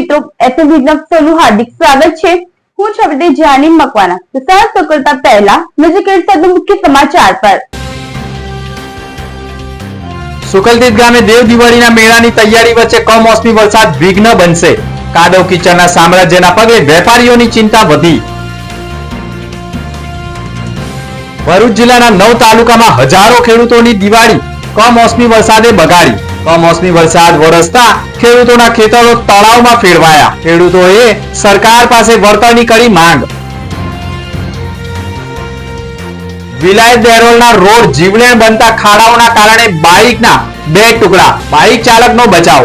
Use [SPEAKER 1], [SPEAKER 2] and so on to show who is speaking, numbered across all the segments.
[SPEAKER 1] મિત્રો એસએમબી નકસરનું હાર્દિક સ્વાગત છે. હું છું આપણે જાની મકવાના તો સાત કરતા પહેલા નજર આજના મુખ્ય સમાચાર પર.
[SPEAKER 2] સુકલતીત ગામે દેવ દિવાળીના મેળાની તૈયારી વચ્ચે કમોસમી વરસાદ વિઘ્ન બનશે. કાદવ કિચડના સામ્રાજ્યના પગલે વેપારીઓની ચિંતા વધી. ભરૂચ જિલ્લાના નવ તાલુકામાં હજારો ખેડૂતોની દિવાળી કમોસમી વરસાદે બગાડી. કમોસમી વરસાદ વરસતા ખેડૂતોના ખેતરો તળાવમાં ફેરવાયા. ખેડૂતોએ સરકાર પાસે વળતરની કરી માંગ. વિલાયત દેરોલના રોડ જીવલેણ બનતા ખાડાઓના કારણે બાઇકના બે ટુકડા. બાઇક ચાલકનો બચાવ.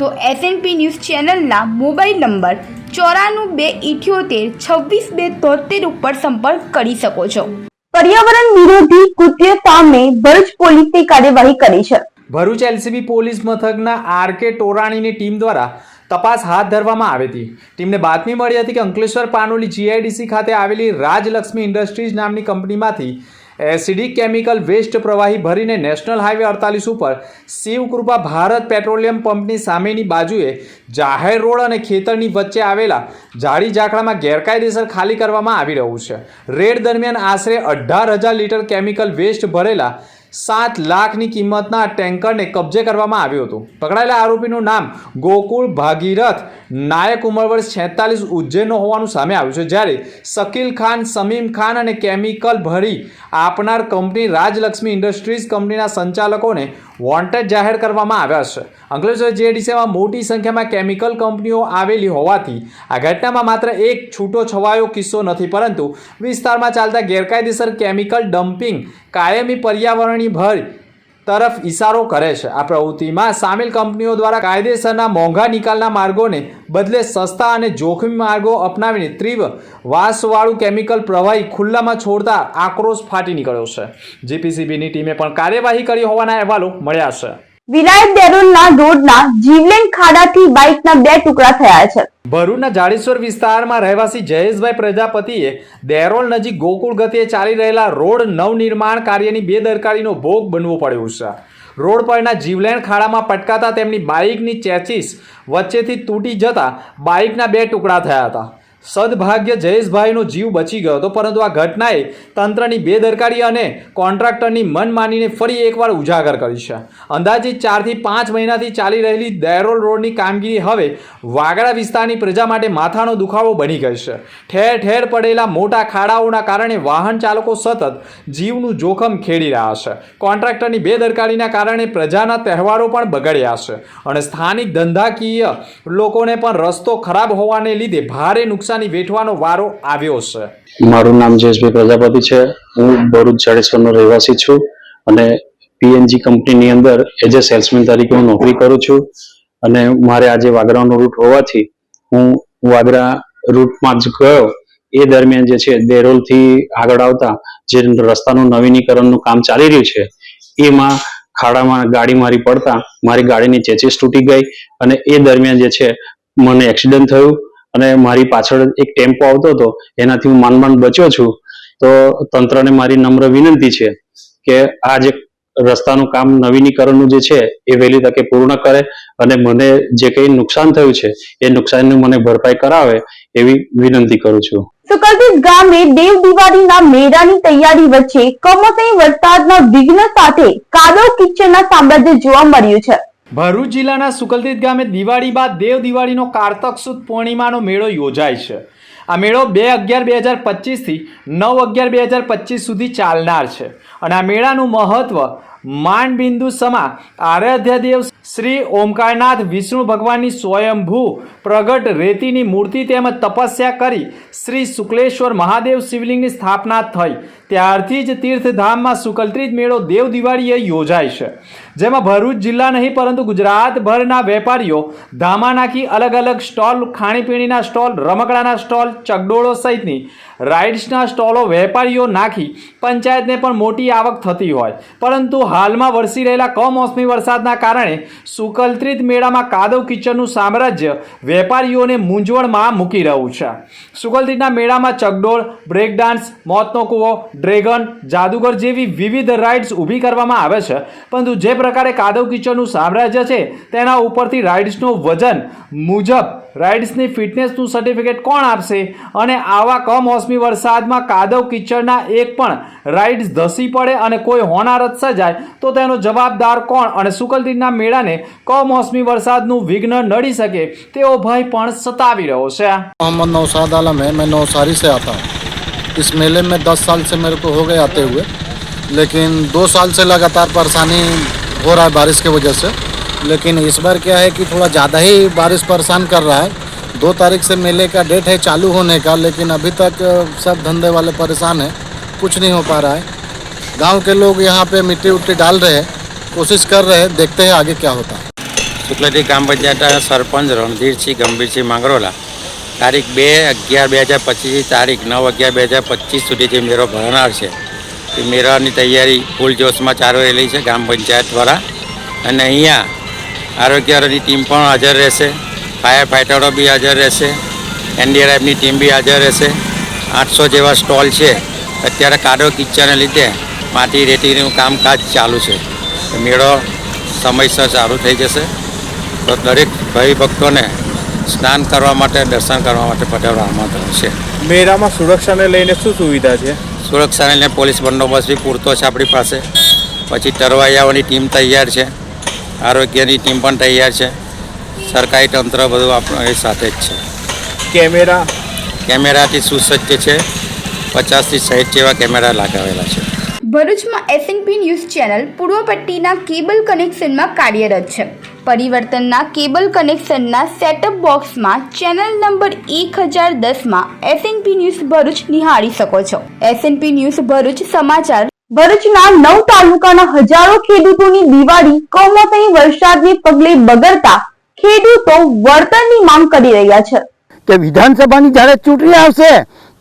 [SPEAKER 3] તો એસએનપી ન્યૂઝ ચેનલના મોબાઈલ નંબર ચોરાણું બે ઇઠ્યોતેર છવ્વીસ બે તોતેર ઉપર સંપર્ક કરી શકો છો.
[SPEAKER 1] પર્યાવરણ વિરોધી કૃત્ય સામે ભરૂચ પોલીસે કાર્યવાહી કરી છે.
[SPEAKER 2] ભરૂચ એલસીબી પોલીસ મથકના આર કે ટોરાણીની ટીમ દ્વારા તપાસ હાથ ધરવામાં આવી હતી. ટીમને બાતમી મળી હતી કે અંકલેશ્વર પાનોલી જીઆઈડીસી ખાતે આવેલી રાજલક્ષ્મી ઇન્ડસ્ટ્રીઝ નામની કંપનીમાંથી એસિડિક કેમિકલ વેસ્ટ પ્રવાહી ભરીને નેશનલ હાઈવે અડતાલીસ ઉપર શિવકૃપા ભારત પેટ્રોલિયમ પંપની સામેની બાજુએ જાહેર રોડ અને ખેતરની વચ્ચે આવેલા જાડી ઝાકડામાં ગેરકાયદેસર ખાલી કરવામાં આવી રહ્યું છે. રેડ દરમિયાન આશરે અઢાર હજાર લીટર કેમિકલ વેસ્ટ ભરેલા સાત લાખની કિંમતના ટેન્કરને કબજે કરવામાં આવ્યું હતું. પકડાયેલા આરોપીનું નામ ગોકુળ ભાગીરથ નાયક ઉંમર વર્ષ છેતાલીસ ઉજ્જૈનનો હોવાનું સામે આવ્યું છે. જ્યારે શકીલ ખાન, સમીમ ખાન અને કેમિકલ ભરી આપનાર કંપની રાજલક્ષ્મી ઇન્ડસ્ટ્રીઝ કંપનીના સંચાલકોને વોન્ટેડ જાહેર કરવામાં આવ્યા છે. અંકલેશ્વર જીએડીસીમાં મોટી સંખ્યામાં કેમિકલ કંપનીઓ આવેલી હોવાથી આ ઘટનામાં માત્ર એક છૂટો છવાયો કિસ્સો નથી, પરંતુ વિસ્તારમાં ચાલતા ગેરકાયદેસર કેમિકલ ડમ્પિંગ કાયમી પર્યાવરણીય ભર તરફ ઇશારો કરે છે. આ પ્રવૃત્તિમાં સામેલ કંપનીઓ દ્વારા કાયદેસરના મોંઘા નિકાલના માર્ગોને બદલે સસ્તા અને જોખમી માર્ગો અપનાવીને તીવ્ર વાસવાળું કેમિકલ પ્રવાહી ખુલ્લામાં છોડતા આક્રોશ ફાટી નીકળ્યો છે. જીપીસીબીની ટીમે પણ કાર્યવાહી કરી હોવાના અહેવાલો મળ્યા છે.
[SPEAKER 1] વિલાયત દેરોલના રોડના જીવલેણ ખાડાથી બાઇકના બે ટુકડા થયા છે.
[SPEAKER 2] ભરૂચના જાડેશ્વર વિસ્તારમાં રહેવાસી જયેશભાઈ પ્રજાપતિએ દેરોલ નજીક ગોકુળ ગતિએ ચાલી રહેલા રોડ નવનિર્માણ કાર્યની બેદરકારીનો ભોગ બનવો પડ્યો છે. રોડ પરના જીવલેણ ખાડામાં પટકાતા તેમની બાઇકની ચેચીસ વચ્ચેથી તૂટી જતા બાઇકના બે ટુકડા થયા હતા. સદભાગ્ય જયેશભાઈનો જીવ બચી ગયો હતો, પરંતુ આ ઘટનાએ તંત્રની બેદરકારી અને કોન્ટ્રાક્ટરની મન માનીને ફરી એકવાર ઉજાગર કરી છે. અંદાજિત ચારથી પાંચ મહિનાથી ચાલી રહેલી દેરોલ રોડની કામગીરી હવે વાગડા વિસ્તારની પ્રજા માટે માથાનો દુખાવો બની ગઈ છે. ઠેર ઠેર પડેલા મોટા ખાડાઓના કારણે વાહન ચાલકો સતત જીવનું જોખમ ખેડી રહ્યા છે. કોન્ટ્રાક્ટરની બેદરકારીના કારણે પ્રજાના તહેવારો પણ બગડ્યા છે અને સ્થાનિક ધંધાકીય લોકોને પણ રસ્તો ખરાબ હોવાને લીધે ભારે નુકસાની વેઠવાનો વારો આવ્યો છે.
[SPEAKER 4] મારું નામ જયેશભાઈ પ્રજાપતિ છે. હું ભરૂચ જાડેશ્વરનો રહેવાસી છું અને પીએનજી કંપનીની અંદર એઝ એ સેલ્સમેન તરીકે હું નોકરી કરું છું અને મારે આજે વાગરાનો રૂટ હોવાથી હું વાગરા રૂટમાં જ ગયો. એ દરમિયાન જે છે દેરોલથી આગળ આવતા જે રસ્તાનું નવીનીકરણનું કામ ચાલી રહ્યું છે, એમાં ખાડામાં ગાડી મારી પડતા મારી ગાડીની ચેચીસ તૂટી ગઈ અને એ દરમિયાન જે છે મને એક્સિડન્ટ થયું. અને મારી પાછળ એક ટેમ્પો આવતો હતો, એનાથી હું માંડ બચ્યો છું. તો તંત્રને મારી નમ્ર વિનંતી છે કે આ જે રસ્તાનું કામ નવીનીકરણનું જે છે, એ વહેલી તકે પૂર્ણ કરે અને મને જે કંઈ નુકસાન થયું છે, એ નુકસાનની મને ભરપાઈ કરાવે એવી વિનંતી કરું છું.
[SPEAKER 1] સુકલદીપ ગામે દેવ દિવાળીના મેળાની તૈયારી વચ્ચે કમોસમી વરસાદના વિઘ્ન સાથે કાદવ કિચડના સામ્રાજ્ય જોવા મળ્યું છે.
[SPEAKER 2] ભરૂચ જિલ્લાના સુકલતીત ગામે દિવાળી બાદ દેવ દિવાળીનો કારતક સુદ પૂર્ણિમાનો મેળો યોજાય છે. આ મેળો બે અગિયાર બે હજાર પચીસથી નવ અગિયાર બે હજાર પચીસ સુધી ચાલનાર છે. અને આ મેળાનું મહત્વ માંડબિંદુ સમા આરાધ્યદેવ શ્રી ઓમકારનાથ વિષ્ણુ ભગવાનની સ્વયંભૂ પ્રગટ રેતીની મૂર્તિ તેમજ તપસ્યા કરી શ્રી શુક્લેશ્વર મહાદેવ શિવલિંગની સ્થાપના થઈ. ત્યારથી જ તીર્થધામમાં શુકલત્રીજ મેળો દેવ દિવાળીએ યોજાય છે. જેમાં ભરૂચ જિલ્લા નહીં, પરંતુ ગુજરાતભરના વેપારીઓ ધામા નાખી અલગ અલગ સ્ટોલ, ખાણીપીણીના સ્ટોલ, રમકડાના સ્ટોલ, ચકડોળો સહિતની રાઇડ્સના સ્ટોલો વેપારીઓ નાખી પંચાયતને પણ મોટી આવક થતી હોય. પરંતુ હાલમાં વરસી રહેલા કમોસમી વરસાદના કારણે સુકલત્રીત મેળામાં કાદવ કિચડનું સામ્રાજ્ય વેપારીઓને મૂંઝવણમાં મૂકી રહ્યું છે. સુકલત્રીતના મેળામાં ચકડોળ બ્રેક ડાન્સ મોતનો કૂવો, ડ્રેગન, જાદુગર જેવી વિવિધ રાઇડ્સ ઊભી કરવામાં આવે છે. પરંતુ જે પ્રકારે કાદવ કિચડનું સામ્રાજ્ય છે, તેના ઉપરથી રાઇડ્સનું વજન મુજબ રાઇડ્સની ફિટનેસનું સર્ટિફિકેટ કોણ આપશે અને આવા કમોસમી વરસાદમાં કાદવ કિચડના એક પણ રાઇડ્સ ધસી પડે અને કોઈ હોનારત સર્જાય તો તેનો જવાબદાર કોણ અને સુકલદીના મેળાને કમોસમી વરસાદનું વિઘ્ન નડી શકે તેવો ભય પણ સતાવી રહ્યો છે
[SPEAKER 5] मोहम्मद नौशाद आलम है मैं नौसारी से आता हूँ इस मेले में दस साल से मेरे को हो गए आते हुए लेकिन दो साल से लगातार परेशानी हो रहा है बारिश की वजह से लेकिन इस बार क्या है कि थोड़ा ज़्यादा ही बारिश परेशान कर रहा है दो तारीख से मेले का डेट है चालू होने का लेकिन अभी तक अ, सब धंधे वाले परेशान हैं कुछ नहीं हो पा रहा है गांव के लोग यहाँ पे मिट्टी उट्टी डाल रहे हैं कोशिश कर रहे हैं देखते हैं आगे क्या होता है
[SPEAKER 6] શુક્લટી ગ્રામ પંચાયતના સરપંચ રણધીરસિંહ ગંભીરસિંહ માંગરોલા તારીખ બે અગિયાર બે હજાર પચીસથી તારીખ નવ અગિયાર બે હજાર પચીસ સુધી જે મેળો ભરનાર છે એ મેળાની તૈયારી ફૂલ જોશમાં ચાલુ રહેલી છે ગ્રામ પંચાયત દ્વારા અને અહીંયા આરોગ્યની ટીમ પણ હાજર રહેશે. ફાયર ફાઇટરો બી હાજર રહેશે. એનડીઆરએફની ટીમ બી હાજર રહેશે. આઠસો જેવા સ્ટોલ છે. અત્યારે કાદો કિચ્ચાને લીધે માટી રેતીનું કામકાજ ચાલુ છે. મેળો સમયસર ચાલુ થઈ જશે. તો દરેક ભાઈ ભક્તોને સ્નાન કરવા માટે દર્શન કરવા માટે પટેલ આમંત્રણ છે.
[SPEAKER 7] મેળામાં સુરક્ષાને લઈને શું સુવિધા છે?
[SPEAKER 6] સુરક્ષાને લઈને પોલીસ બંદોબસ્ત બી પૂરતો છે આપણી પાસે. પછી તરવૈયાઓની ટીમ તૈયાર છે. આરોગ્યની ટીમ પણ તૈયાર છે. સરકારી તંત્ર બધું આપણું એ સાથે જ છે.
[SPEAKER 7] કેમેરા?
[SPEAKER 6] કેમેરાથી સુસજ્જ છે. પચાસથી સાઠ જેવા કેમેરા લગાવેલા છે.
[SPEAKER 3] ભરૂચમાં એસએનપી ન્યૂઝ ચેનલ પૂર્વ પટ્ટીના કેબલ કનેક્શનમાં કાર્યરત છે. પરિવર્તનના કેબલ કનેક્શનના સેટઅપ બોક્સમાં ચેનલ નંબર એક હજાર દસમાં એસએનપી ન્યૂઝ ભરૂચ નિહાળી શકો છો. એસએનપી ન્યૂઝ ભરૂચ સમાચાર
[SPEAKER 1] ભરૂચના નવ તાલુકાના હજારો ખેડૂતોની દિવાળી કમોસમી વરસાદને પગલે બગડતા ખેડૂતો વળતરની માંગ કરી રહ્યા છે.
[SPEAKER 8] કે વિધાનસભાની જ્યારે ચૂંટણી આવશે,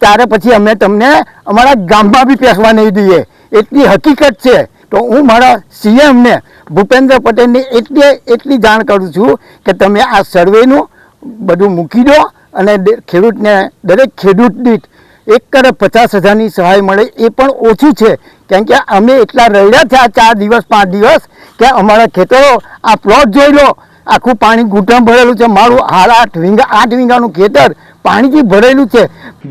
[SPEAKER 8] ત્યારે પછી અમે તમને અમારા ગામમાં બી પેસવા નહીં દઈએ. એટલી હકીકત છે. તો હું મારા સીએમને ભૂપેન્દ્ર પટેલને એટલે એટલી જાણ કરું છું કે તમે આ સર્વેનું બધું મૂકી દો અને ખેડૂતને દરેક ખેડૂત દીઠ એક કરે પચાસ હજારની સહાય મળે એ પણ ઓછું છે. કેમ કે અમે એટલા રડ્યા છે આ ચાર દિવસ, પાંચ દિવસ કે અમારા ખેતરો આ પ્લોટ જોઈ લો. આખું પાણી ઘૂંટણ ભરેલું છે. મારું હાલ આઠ વીંગા, આઠ વીંગાનું ખેતર પાણીથી ભરેલું છે.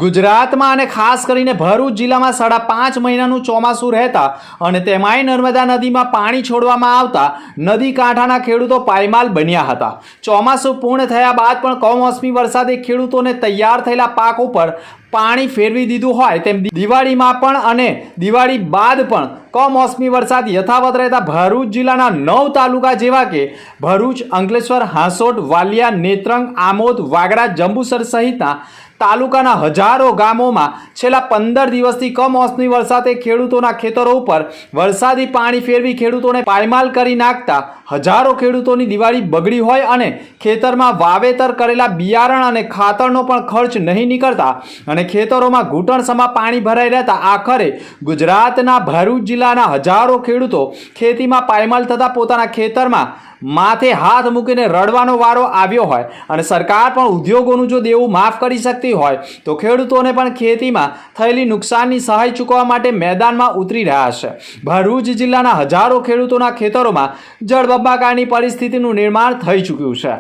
[SPEAKER 2] ગુજરાતમાં અને ખાસ કરીને ભરૂચ જિલ્લામાં સાડા પાંચ મહિનાનું ચોમાસું રહેતા અને તેમાંય નર્મદા નદીમાં પાણી છોડવામાં આવતા નદી કાંઠાના ખેડૂતો પાયમાલ બન્યા હતા. ચોમાસું પૂર્ણ થયા બાદ પણ કમોસમી વરસાદે ખેડૂતોને તૈયાર થયેલા પાક ઉપર પાણી ફેરવી દીધું હોય તેમ દિવાળીમાં પણ અને દિવાળી બાદ પણ કમોસમી વરસાદ યથાવત રહેતા ભરૂચ જિલ્લાના નવ તાલુકા જેવા કે ભરૂચ, અંકલેશ્વર, હાંસોટ, વાલિયા, નેત્રંગ, આમોદ, વાગડા, જંબુસર સહિતના તાલુકાના હજારો ગામોમાં છેલ્લા પંદર દિવસથી કમોસમી વરસાદે ખેડૂતોના ખેતરો ઉપર વરસાદી પાણી ફેરવી ખેડૂતોને પાયમાલ કરી નાખતા હજારો ખેડૂતોની દિવાળી બગડી હોય અને ખેતરમાં વાવેતર કરેલા બિયારણ અને ખાતરનો પણ ખર્ચ નહીં નીકળતા અને ખેતરોમાં ઘૂંટણસમાં પાણી ભરાઈ રહેતા આખરે ગુજરાતના ભરૂચ જિલ્લાના હજારો ખેડૂતો ખેતીમાં પાયમાલ થતા પોતાના ખેતરમાં માથે હાથ મૂકીને રડવાનો વારો આવ્યો હોય અને સરકાર પણ ઉદ્યોગોનું જો દેવું માફ કરી શકતી હોય, તો ખેડૂતોને પણ ખેતીમાં થયેલી નુકસાનની સહાય ચૂકવવા માટે મેદાનમાં ઉતરી રહ્યા છે. ભરૂચ જિલ્લાના હજારો ખેડૂતોના ખેતરોમાં જળબંબાકારની પરિસ્થિતિનું નિર્માણ થઈ ચૂક્યું છે.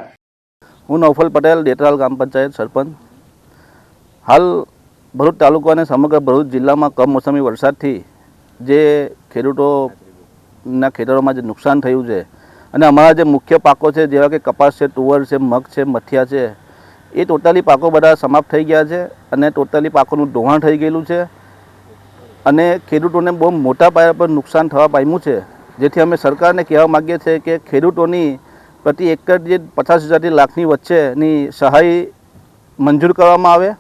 [SPEAKER 9] હું નવફલ પટેલ, ડેટરાલ ગ્રામ પંચાયત સરપંચ. હાલ ભરૂચ તાલુકો અને સમગ્ર ભરૂચ જિલ્લામાં કમોસમી વરસાદથી જે ખેડૂતોના ખેતરોમાં જે નુકસાન થયું છે અને અમારા જે મુખ્ય પાકો છે, જેવા કે કપાસ છે, તુવર છે, મગ છે મથિયા છે, એ ટોટલી પાકો બધા સમાપ્ત થઈ ગયા છે અને ટોટલી પાકોનું ધોવાણ થઈ ગયેલું છે. અને ખેડૂતોને બહુ મોટા પાયા પર નુકસાન થવા પામ્યું છે. જેથી અમે સરકારને કહેવા માગીએ છીએ કે ખેડૂતોની પ્રતિ એકર જે પચાસ હજારથી લાખની વચ્ચેની સહાય મંજૂર કરવામાં આવે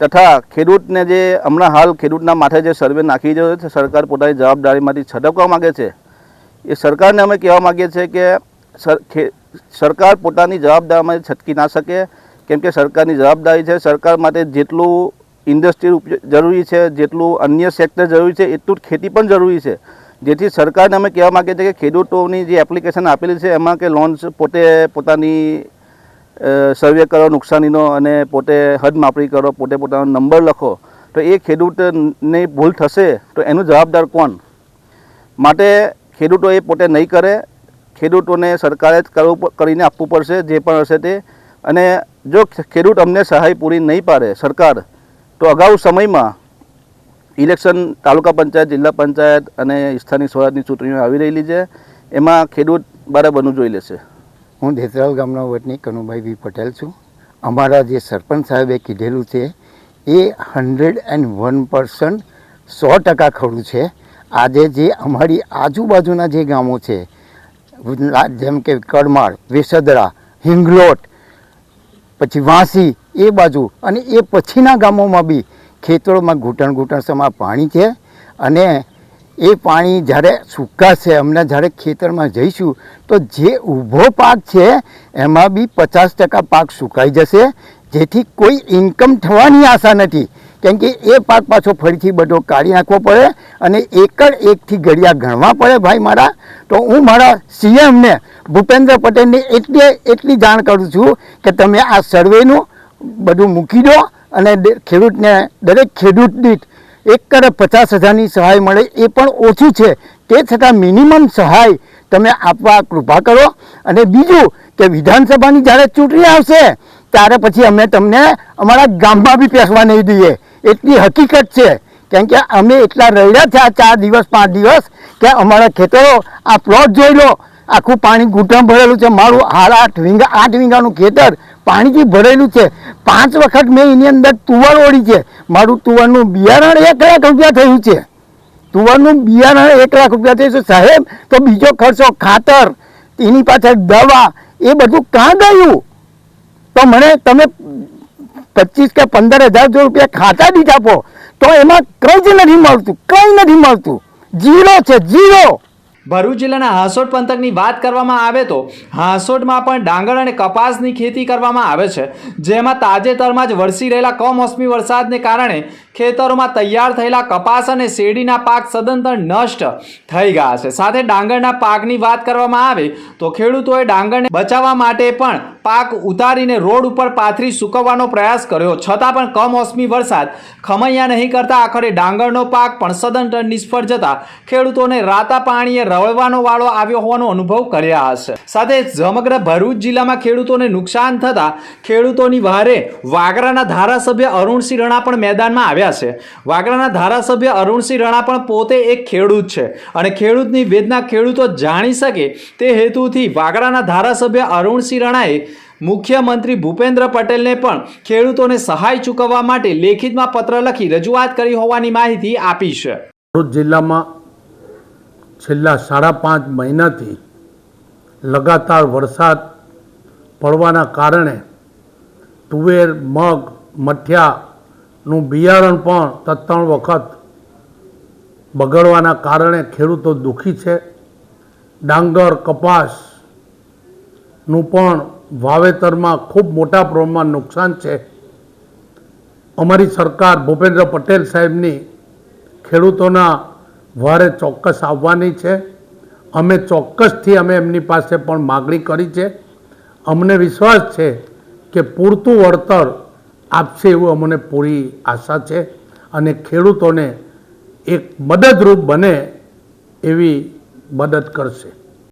[SPEAKER 9] તથા ખેડૂતને જે હમણાં હાલ ખેડૂતના માથે જે સર્વે નાખી રહ્યો છે, સરકાર પોતાની જવાબદારીમાંથી છટકવા માગે છે. એ સરકારને અમે કહેવા માગીએ છીએ કે સરકાર પોતાની જવાબદારીમાં છટકી ના શકે. કેમ કે સરકારની જવાબદારી છે, સરકાર માટે જેટલું ઇન્ડસ્ટ્રી જરૂરી છે, જેટલું અન્ય સેક્ટર જરૂરી છે, એટલું જ ખેતી પણ જરૂરી છે. જેથી સરકારને અમે કહેવા માગીએ છીએ કે ખેડૂતોની જે એપ્લિકેશન આપેલી છે, એમાં કે લોન્સ પોતે પોતાની સર્વે કરો, નુકસાનીનો અને પોતે હદ માપણી કરો, પોતે પોતાનો નંબર લખો, તો એ ખેડૂતને ભૂલ થશે તો એનું જવાબદાર કોણ? માટે ખેડૂતો એ પોતે નહીં કરે, ખેડૂતોને સરકારે જ કરવું કરીને આપવું પડશે જે પણ હશે તે. અને જો ખેડૂત અમને સહાય પૂરી નહીં પાડે સરકાર, તો અગાઉ સમયમાં ઇલેક્શન તાલુકા પંચાયત, જિલ્લા પંચાયત અને સ્થાનિક સ્વરાજની ચૂંટણીઓ આવી રહેલી છે. એમાં ખેડૂત બરાબરનું જોઈ લેશે.
[SPEAKER 8] હું દેતરાલ ગામના વતની કનુભાઈ વી પટેલ છું. અમારા જે સરપંચ સાહેબે કીધેલું છે, a hundred and one percent સો ટકા ખરું છે. આજે જે અમારી આજુબાજુના જે ગામો છે જેમ કે કડમાળ વેસદરા, હિંગલોટ, પછી વાંસી, એ બાજુ અને એ પછીના ગામોમાં બી ખેતરોમાં ઘૂંટણ ઘૂંટણ સમા પાણી છે અને એ પાણી જ્યારે સુકાશે, અમને જ્યારે ખેતરમાં જઈશું, તો જે ઊભો પાક છે, એમાં બી પચાસ ટકા પાક સુકાઈ જશે, જેથી કોઈ ઇન્કમ થવાની આશા નથી. કેમ કે એ પાક પાછો ફરીથી બધો કાઢી નાખવો પડે અને એકડ એકથી ઘડિયા ગણવા પડે ભાઈ મારા. તો હું મારા સીએમને ભૂપેન્દ્ર પટેલને એટલી એટલી જાણ કરું છું કે તમે આ સર્વેનું બધું મૂકી દો અને ખેડૂતને દરેક ખેડૂત દીઠ એક કરોડ પચાસ હજારની સહાય મળે એ પણ ઓછું છે. તે છતાં મિનિમમ સહાય તમે આપવા કૃપા કરો. અને બીજું કે વિધાનસભાની જ્યારે ચૂંટણી આવશે ત્યારે પછી અમે તમને અમારા ગામમાં બી પેસવા નહીં દઈએ. એટલી હકીકત છે. કેમ કે અમે એટલા રડ્યા છે આ ચાર દિવસ, પાંચ દિવસ કે અમારા ખેતરો આ પ્લોટ જોઈ લો. આખું પાણી ઘૂંટણ ભરેલું છે. મારું હાલ આઠ વીંગા, આઠ વીંગાનું ખેતર પાણીથી ભરેલું છે. પાંચ વખત મેં એની અંદર તુવર ઓળી છે. મારું તુવરનું બિયારણ એક લાખ રૂપિયા થયું છે. તુવરનું બિયારણ એક લાખ રૂપિયા થયું છે. સાહેબ, તો બીજો ખર્ચો ખાતર, એની પાછળ દવા, એ બધું કાં ગયું? તો મને તમે પચીસ કે પંદર હજાર જો રૂપિયા ખાતા દીધ આપો, તો એમાં કંઈ જ નથી મળતું, કંઈ નથી મળતું. જીરો છે, જીરો.
[SPEAKER 2] ભરૂચ જિલ્લાના હાંસોટ પંથકની વાત કરવામાં આવે તો હાંસોટમાં પણ ડાંગર અને કપાસની ખેતી કરવામાં આવે છે, જેમાં તાજેતરમાં જ વરસી રહેલા કમોસમી વરસાદને કારણે ખેતરોમાં તૈયાર થયેલા કપાસ અને શેરડીના પાક સદંતર નષ્ટ થઈ ગયા છે. સાથે ડાંગરના પાકની વાત કરવામાં આવે તો ખેડૂતોએ ડાંગરને બચાવવા માટે પણ પાક ઉતારીને રોડ ઉપર પાથરી સૂકવવાનો પ્રયાસ કર્યો. છતાં પણ કમોસમી વરસાદ ખમૈયા નહીં કરતા આખરે ડાંગરનો પાક પણ સદંતર નિષ્ફળ જતા ખેડૂતોને રાતા પાણીએ રવળવાનો વાળો આવ્યો હોવાનો અનુભવ કર્યા હશે. સાથે સમગ્ર ભરૂચ જિલ્લામાં ખેડૂતોને નુકસાન થતાં ખેડૂતોની વહારે વાગરાના ધારાસભ્ય અરુણસિંહ રણા પણ મેદાનમાં આવ્યા છે. વાગડાના ધારાસભ્ય અરુણસિંહ રણા પણ પોતે એક ખેડૂત છે અને ખેડૂતની વેદના ખેડૂતો જાણી શકે તે હેતુથી વાગડાના ધારાસભ્ય અરુણસિંહ રણાએ મુખ્યમંત્રી ભૂપેન્દ્ર પટેલને પણ ખેડૂતોને સહાય ચૂકવવા માટે લેખિતમાં પત્ર લખી રજૂઆત કરી હોવાની માહિતી આપી છે.
[SPEAKER 10] જિલ્લામાં છેલ્લા સાડા પાંચ મહિનાથી લગાતાર વરસાદ પડવાના કારણે તુવેર, મગ મઠિયાનું બિયારણ પણ તત્ણ વખત બગડવાના કારણે ખેડૂતો દુઃખી છે. ડાંગર કપાસનું પણ વાવેતરમાં ખૂબ મોટા પ્રમાણમાં નુકસાન છે. અમારી સરકાર ભૂપેન્દ્ર પટેલ સાહેબની ખેડૂતોના વારે ચોક્કસ આવવાની છે. અમે ચોક્કસથી અમે એમની પાસે પણ માગણી કરી છે. અમને વિશ્વાસ છે કે પૂરતું વળતર આપશે એવું અમને પૂરી આશા છે અને ખેડૂતોને એક મદદરૂપ બને એવી મદદ કરશે.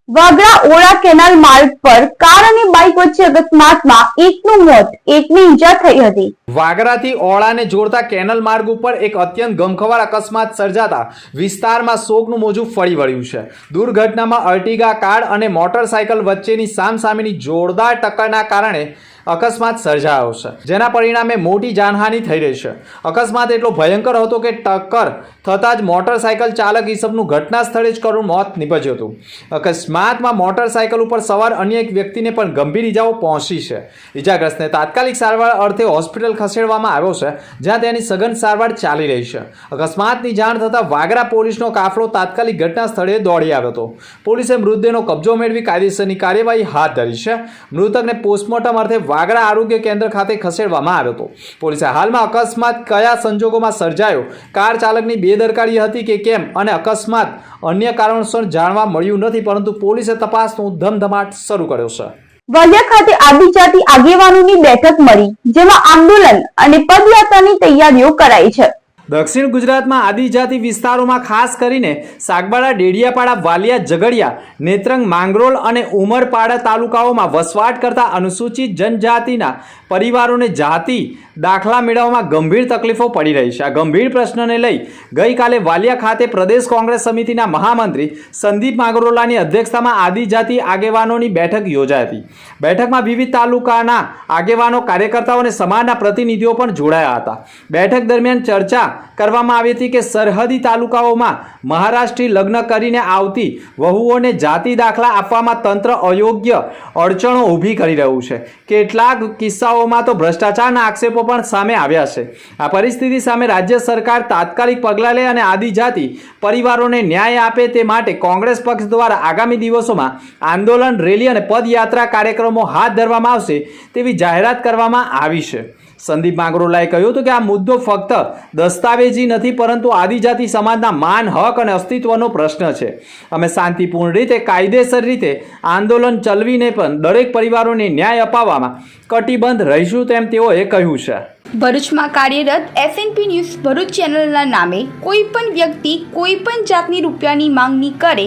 [SPEAKER 1] વાગરા ઓળા કેનાલ માર્ગ પર કાર અને બાઇક વચ્ચે અકસ્માતમાં એકનું મોત એકની ઈજા થઈ હતી.
[SPEAKER 2] વાગરાથી ઓળાને જોડતા કેનલ માર્ગ ઉપર એક અત્યંત ગમખવાર અકસ્માત સર્જાતા વિસ્તારમાં શોકનું મોજું ફરી વળ્યું છે. દુર્ઘટનામાં અર્ટિગા કાર અને મોટરસાયકલ વચ્ચેની સામસામેની જોરદાર ટક્કરના કારણે અકસ્માત સર્જાયો છે. જેના પરિણામે મોટી જાનહાનિ થઈ રહી છે. અકસ્માત એટલો ભયંકર હતો કે ટક્કર થતાં જ મોટરસાયકલ ચાલક ઈસબનું ઘટના સ્થળે જ કરુણ મોત નીપજ્યું હતું. અકસ્માતમાં મોટરસાયકલ ઉપર સવાર અન્ય એક વ્યક્તિને પણ ગંભીર ઈજાઓ પહોંચી છે. ઈજાગ્રસ્તને તાત્કાલિક સારવાર અર્થે હોસ્પિટલ ખસેડવામાં આવ્યો છે, જ્યાં તેની સઘન સારવાર ચાલી રહી છે. અકસ્માતની જાણ થતાં વાગરા પોલીસનો કાફલો તાત્કાલિક ઘટના સ્થળે દોડી આવ્યો હતો. પોલીસે મૃતદેહનો કબજો મેળવી કાયદેસરની કાર્યવાહી હાથ ધરી છે. મૃતકને પોસ્ટમોર્ટમ અર્થે વાગરા આરોગ્ય કેન્દ્ર ખાતે ખસેડવામાં આવ્યો હતો. પોલીસે હાલમાં અકસ્માત કયા સંજોગોમાં સર્જાયો, કાર ચાલકની બેદરકારી હતી કે કેમ અને અકસ્માત અન્ય કારણોસર જાણવા મળ્યું નથી, પરંતુ પોલીસે તપાસનો ધમધમાટ શરૂ કર્યો છે.
[SPEAKER 1] વાલિયા ખાતે આદિજાતિ આગેવાનોની બેઠક મળી, જેમાં આંદોલન અને પદયાત્રાની તૈયારીઓ કરાઈ છે.
[SPEAKER 2] દક્ષિણ ગુજરાતમાં આદિજાતિ વિસ્તારોમાં ખાસ કરીને સાગબારા ડેડિયાપાડા, વાલિયા, ઝઘડિયા, નેત્રંગ, માંગરોળ અને ઉમરપાડા તાલુકાઓમાં વસવાટ કરતા અનુસૂચિત જનજાતિના પરિવારોને જાતિ, દાખલા મેળવવામાં ગંભીર તકલીફો પડી રહી છે. આ ગંભીર પ્રશ્નને લઈ ગઈકાલે વાલિયા ખાતે પ્રદેશ કોંગ્રેસ સમિતિના મહામંત્રી સંદીપ માગરોલાની અધ્યક્ષતામાં આદિજાતિ આગેવાનોની બેઠક યોજાઈ હતી. બેઠકમાં વિવિધ તાલુકાના આગેવાનો, કાર્યકર્તાઓ અને સમાજના પ્રતિનિધિઓ પણ જોડાયા હતા. બેઠક દરમિયાન ચર્ચા કરવામાં આવી હતી કે સરહદી તાલુકાઓમાં મહારાષ્ટ્રી લગ્ન કરીને આવતી વહુઓને જાતિ દાખલા આપવામાં તંત્ર અયોગ્ય અડચણો ઊભી કરી રહ્યું છે. કેટલાક કિસ્સાઓમાં તો ભ્રષ્ટાચારના આક્ષેપો પણ સામે આવ્યા છે. આ પરિસ્થિતિ સામે રાજ્ય સરકાર તાત્કાલિક પગલાં લે અને આદિજાતિ પરિવારોને ન્યાય આપે તે માટે કોંગ્રેસ પક્ષ દ્વારા આગામી દિવસોમાં આંદોલન, રેલી અને પદયાત્રા કાર્યક્રમો હાથ ધરવામાં આવશે તેવી જાહેરાત કરવામાં આવી છે. સંદીપ માંગરોલાએ કહ્યું હતું કે આ મુદ્દો ફક્ત દસ્તાવેજી નથી, પરંતુ આદિજાતિ સમાજના માન, હક અને અસ્તિત્વનો પ્રશ્ન છે. અમે શાંતિપૂર્ણ રીતે, કાયદેસર રીતે આંદોલન ચલવીને પણ દરેક પરિવારોને ન્યાય અપાવવામાં કટિબદ્ધ રહીશું તેમ તેઓએ કહ્યું છે.
[SPEAKER 3] ભરૂચમાં કાર્યરત એસએનપી ન્યૂઝ ભરૂચ ચેનલના નામે કોઈ પણ વ્યક્તિ કોઈ પણ જાતની રૂપિયાની માંગણી કરે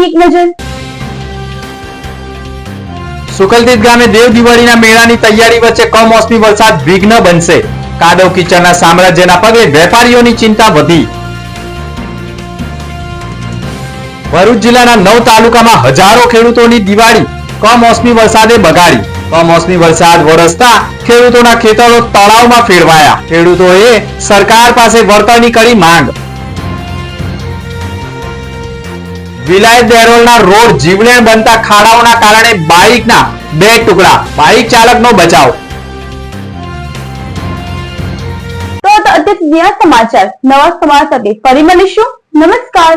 [SPEAKER 1] પર એક નજર
[SPEAKER 11] સુકલદીત ગામે દેવ દિવાળીના મેળાની તૈયારી વચ્ચે કમોસમી વરસાદ વિઘ્ન બનશે. કાદવ કીચડના સામ્રાજ્યના પગલે વેપારીઓની ચિંતા વધી. ભરૂચ જિલ્લાના નવ તાલુકામાં હજારો ખેડૂતોની દિવાળી કમોસમી વરસાદે બગાડી. કમોસમી વરસાદ વરસતા ખેડૂતોના ખેતરો તળાવમાં ફેરવાયા. ખેડૂતોએ સરકાર પાસે વળતરની કરી માંગ. વિલાયત દેરોલના રોડ જીવલેણ બનતા ખાડાઓના કારણે બાઇકના બે ટુકડા, બાઇક ચાલકનો બચાવ.
[SPEAKER 1] તો અત્યારે સમાચાર. નવા સમાચાર સાથે ફરી મળીશું. નમસ્કાર.